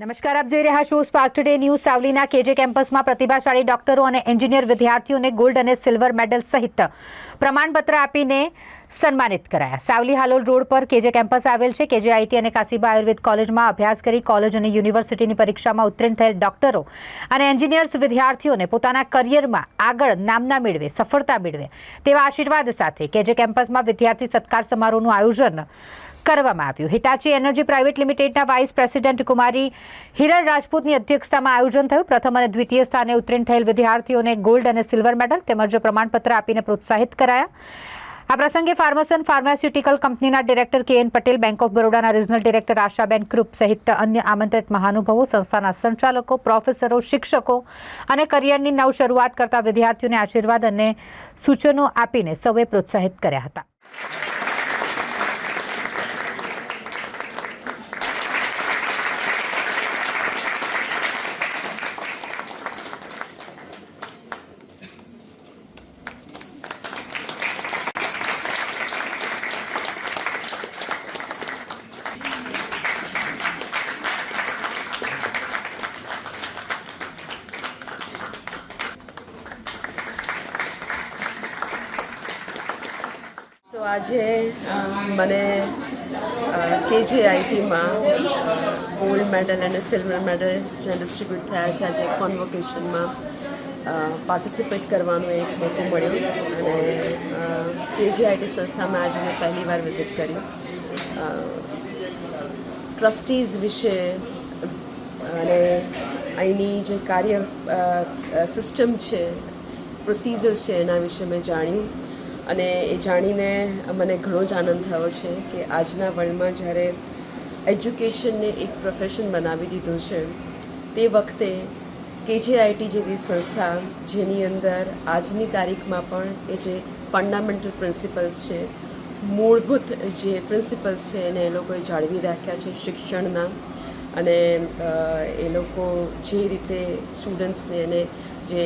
નમસ્કાર, આપ જોઈ રહ્યા છો સ્પાર્ક ટુડે ન્યૂઝ સાવલીના કેજે કેમ્પસમાં પ્રતિભાશાળી ડોક્ટરો અને એન્જિનિયર વિદ્યાર્થીઓને ગોલ્ડ અને સિલ્વર મેડલ સહિત પ્રમાણપત્ર આપીને સન્માનિત કરાયા. સાવલી હાલોલ રોડ પર કેજે કેમ્પસ આવેલ છે. કેજે આઈટી અને કાસીબા આયુર્વેદ કોલેજમાં અભ્યાસ કરી કોલેજ અને યુનિવર્સિટીની પરીક્ષામાં ઉત્તીર્ણ થયેલ ડોક્ટરો અને એન્જિનિયર્સ વિદ્યાર્થીઓને પોતાના કરિયરમાં આગળ નામના મેળવે, સફળતા મેળવે તેવા આશીર્વાદ સાથે કેજે કેમ્પસમાં વિદ્યાર્થી સત્કાર સમારોહનું આયોજન કરવામાં આવ્યું. હિતાચી એનર્જી પ્રાઇવેટ લિમિટેડના વાઇસ પ્રેસિડેન્ટ કુમારી હિરલ રાજપૂતની અધ્યક્ષતામાં આયોજન થયું. પ્રથમ અને દ્વિતીય સ્થાને ઉત્તીર્ણ થયેલ વિદ્યાર્થીઓને ગોલ્ડ અને સિલ્વર મેડલ તેમજ પ્રમાણપત્ર આપીને પ્રોત્સાહિત કરાયા. આ પ્રસંગે ફાર્મસન ફાર્માસ્યુટિકલ કંપનીના director K N Patel bank of બરોડાના regional director Ashaben કૃપ સહિત અન્ય આમંત્રિત મહાનુભાવો, સંસ્થાના સંચાલકો પ્રોફેસરો શિક્ષકો અને કરિયરની નવ શરૂઆત કરતા વિદ્યાર્થીઓને આશીર્વાદ અને સૂચનો આપીને સૌએ પ્રોત્સાહિત કર્યા હતા. સો આજે મને કેજીઆઈટીમાં ગોલ્ડ મેડલ અને સિલ્વર મેડલ જે ડિસ્ટ્રીબ્યુટ થયા છે, આજે કોન્વોકેશનમાં પાર્ટિસિપેટ કરવાનો એક મોકો મળ્યો. અને કેજીઆઈટી સંસ્થામાં આજે મેં પહેલી વાર વિઝિટ કરી. ટ્રસ્ટીઝ વિશે, અને અહીંની જે કાર્ય સિસ્ટમ છે પ્રોસિજર છે, એના વિશે મેં જાણ્યું. અને એ જાણીને મને ઘણો જ આનંદ થયો છે કે આજના વર્લ્ડમાં જ્યારે એજ્યુકેશનને એક પ્રોફેશન બનાવી દીધું છે, તે વખતે કેજીઆઈટી જેવી સંસ્થા, જેની અંદર આજની તારીખમાં પણ એ જે ફંડામેન્ટલ પ્રિન્સિપલ્સ છે, મૂળભૂત જે પ્રિન્સિપલ્સ છે એને એ લોકોએ જાળવી રાખ્યા છે શિક્ષણના અને એ લોકો જે રીતે સ્ટુડન્ટ્સને એને જે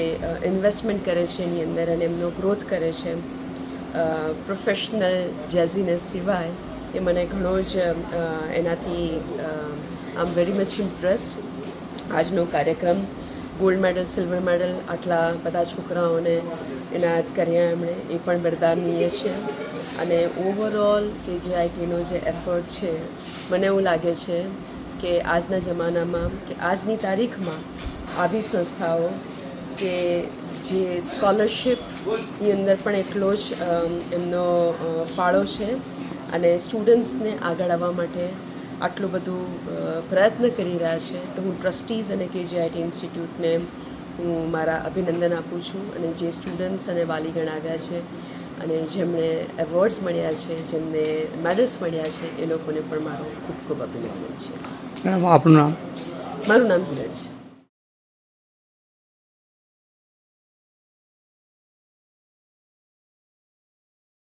ઇન્વેસ્ટમેન્ટ કરે છે એની અંદર અને એમનો ગ્રોથ કરે છે પ્રોફેશનલ જેઝીનેસ સિવાય એ મને ઘણો જ એનાથી આમ વેરી મચ ઇમ્પ્રેસ્ડ આજનો કાર્યક્રમ ગોલ્ડ મેડલ સિલ્વર મેડલ આટલા બધા છોકરાઓને એનાયત કર્યા એમણે, એ પણ બરદાનીય છે. અને ઓવરઓલ કે જે આઈટીનો જે એફર્ટ છે, મને એવું લાગે છે કે આજના જમાનામાં, કે આજની તારીખમાં આવી સંસ્થાઓ કે જે સ્કોલરશિપની અંદર પણ એટલો જ એમનો ફાળો છે. અને સ્ટુડન્ટ્સને આગળ આવવા માટે આટલું બધું પ્રયત્ન કરી રહ્યા છે. તો હું ટ્રસ્ટીઝ અને કેજીઆઈટી ઇન્સ્ટિટ્યૂટને હું મારા અભિનંદન આપું છું. અને જે સ્ટુડન્ટ્સ અને વાલીગણ આવ્યા છે અને જેમણે એવોર્ડ્સ મળ્યા છે જેમને મેડલ્સ મળ્યા છે એ લોકોને પણ મારું ખૂબ ખૂબ અભિનંદન છે. આપનું નામ? મારું નામ હિરલ છે